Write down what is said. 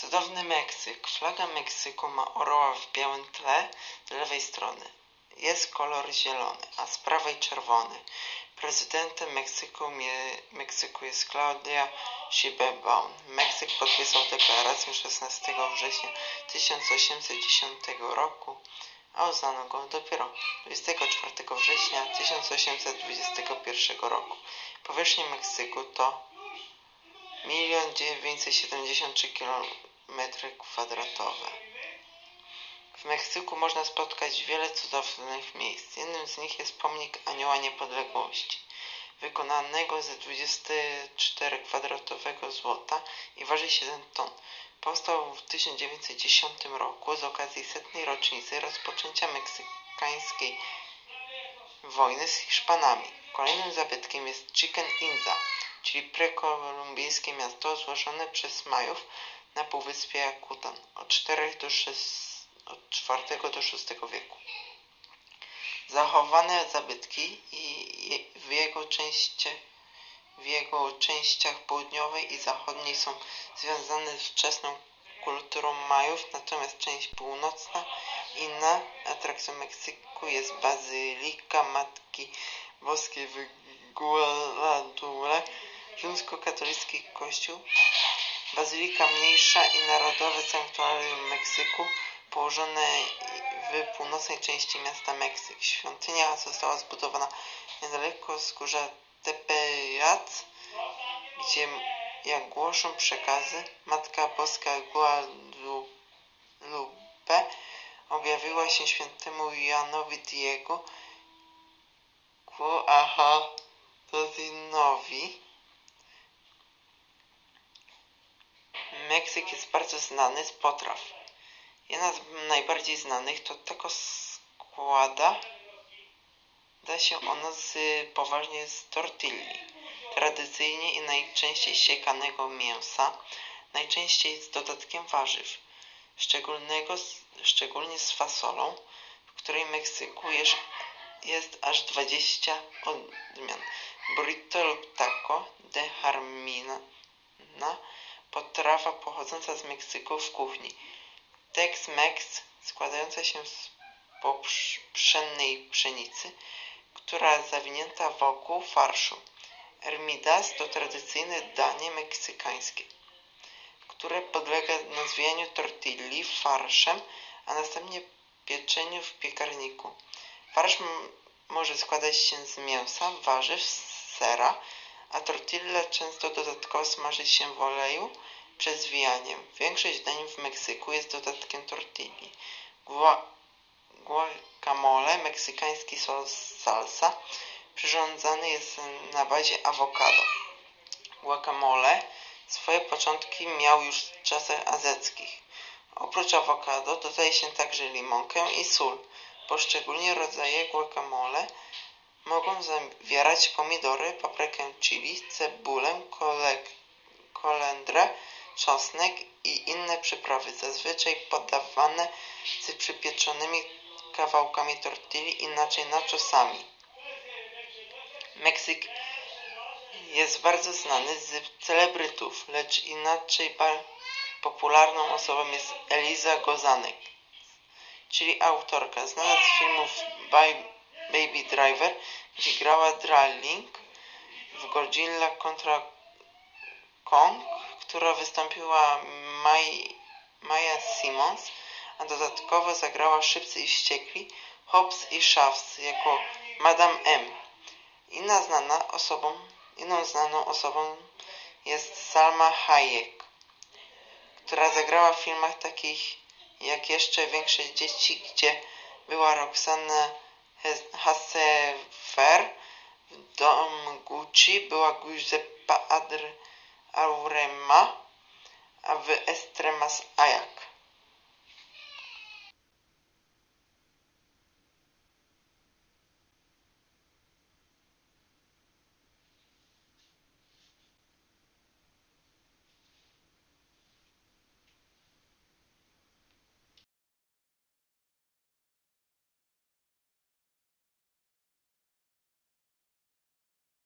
Cudowny Meksyk. Flaga Meksyku ma orła w białym tle z lewej strony. Jest kolor zielony, a z prawej czerwony. Prezydentem Meksyku, Meksyku jest Claudia Sheinbaum. Meksyk podpisał deklarację 16 września 1810 roku, a uznano go dopiero 24 września 1821 roku. Powierzchnia Meksyku to 1 973 km kwadratowe. W Meksyku można spotkać wiele cudownych miejsc. Jednym z nich jest pomnik Anioła Niepodległości, wykonanego ze 24-kwadratowego złota i waży 7 ton. Powstał w 1910 roku z okazji setnej rocznicy rozpoczęcia meksykańskiej wojny z Hiszpanami. Kolejnym zabytkiem jest Chichen Itza, czyli prekolumbijskie miasto złożone przez Majów na półwyspie Jakutan od 4 do 6, od IV do VI wieku. Zachowane zabytki i w jego, części, w jego częściach południowej i zachodniej są związane z wczesną kulturą Majów, natomiast część północna, inna atrakcją Meksyku jest Bazylika Matki Boskiej w Guadalajara, rzymskokatolicki kościół, bazylika mniejsza i narodowe sanktuarium Meksyku położone w północnej części miasta Meksyk. Świątynia została zbudowana niedaleko wzgórza Tepeyac, gdzie, jak głoszą przekazy, Matka Boska Guadalupe objawiła się świętemu Janowi Diego Guajadinowi. Meksyk jest bardzo znany z potraw. Jedna z najbardziej znanych to taco składa da się ono z, poważnie z tortilli, tradycyjnie i najczęściej siekanego mięsa, najczęściej z dodatkiem warzyw, szczególnego, szczególnie z fasolą, w której Meksyku jest, jest aż 20 odmian. Burrito lub taco de harmina potrawa pochodząca z Meksyku w kuchni Tex-Mex składająca się z pszennej pszenicy, która zawinięta wokół farszu. Ermidas to tradycyjne danie meksykańskie, które podlega nazwianiu tortilli farszem, a następnie pieczeniu w piekarniku. Farsz może składać się z mięsa, warzyw, sera, a tortilla często dodatkowo smaży się w oleju przed zwijaniem. Większość dań w Meksyku jest dodatkiem tortilli. Guacamole, meksykański sos salsa, przyrządzany jest na bazie awokado. Guacamole swoje początki miał już w czasach azeckich. Oprócz awokado dodaje się także limonkę i sól. Poszczególne rodzaje guacamole mogą zawierać pomidory, paprykę chili, cebulę, kolendrę, czosnek i inne przyprawy, zazwyczaj podawane z przypieczonymi kawałkami tortilli, inaczej nachosami. Meksyk jest bardzo znany z celebrytów, lecz inaczej popularną osobą jest Eliza Gozanek, czyli autorka znana z filmów Baby Driver, gdzie grała Darling w Godzilla kontra Kong, która wystąpiła Maya Simons, a dodatkowo zagrała Szybcy i Wściekli, Hobbs i Shafts jako Madame M. Inna znana osobą, inną znaną osobą jest Salma Hayek, która zagrała w filmach takich jak Jeszcze Większe Dzieci, gdzie była Roxanne Hassefer, w Dom Gucci była Giuseppa Adr Aurema, a w Estremas Ajax.